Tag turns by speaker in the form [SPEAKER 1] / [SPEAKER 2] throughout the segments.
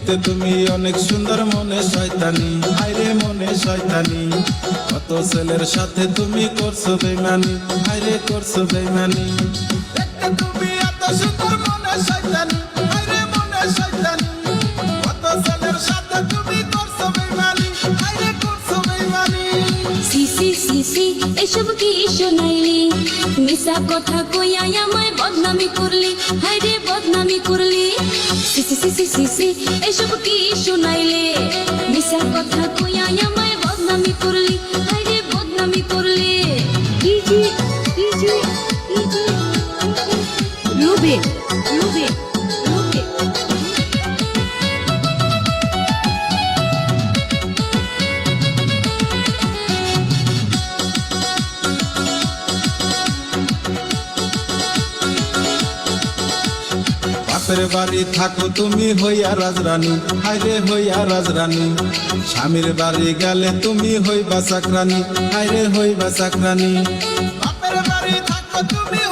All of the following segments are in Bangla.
[SPEAKER 1] দেখতে তুমি অনেক সুন্দর মনে শয়তানি। হাইরে মনে শয়তানি। কত ছেলের সাথে তুমি করছ বেমানি হাইরে করছ বেমানি দেখতে তুমি এত সুন্দর
[SPEAKER 2] সিসি সিসি এসব কি শোনাইলি মিশা কথা কইয়া আমায় বদনামি করলি হায়রে বদনামি করলি সিসি সিসি সিসি এসব কি শোনাইলি মিশা কথা কইয়া আমায় বদনামি করলি হায়রে বদনামি করলি রুবে রুবে
[SPEAKER 1] বাপের বাড়ি থাকো তুমি হইয়া রাজরানী। হাইরে হইয়া রাজরানী। স্বামীর বাড়ি গেলে তুমি হইবা চাকরানী। হাইরে হইবা চাকরানী। বাপের বাড়ি থাকো তুমি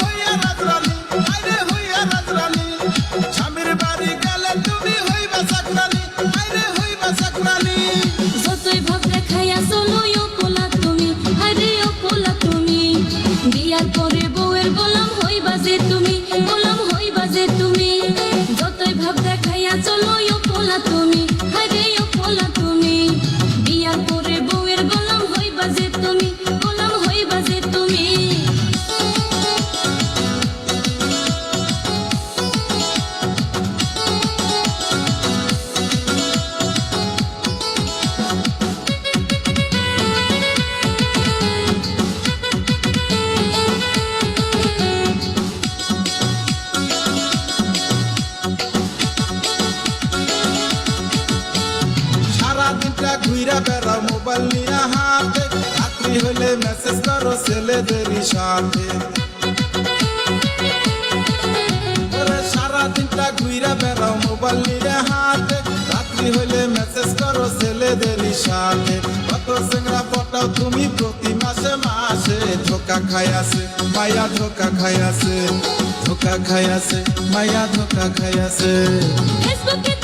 [SPEAKER 1] দিনটা ঘুইরা বেড়াও, মোবাইল নিয়ে হাতে রাত্রি হইলে মেসেজ করো ছেলেদেরই সাথে। ওরে সারা দিনটা ঘুইরা বেড়াও, মোবাইল নিয়ে হাতে রাত্রি হইলে মেসেজ করো ছেলেদেরই সাথে। কত সেংরা পটাও তুমি প্রতি মাসে মাসে। ধোকা খাইয়াছে মায়া ধোকা খাইয়াছে ধোকা খাইয়াছে মায়া ধোকা
[SPEAKER 2] দেখে মেসেঞ্জারে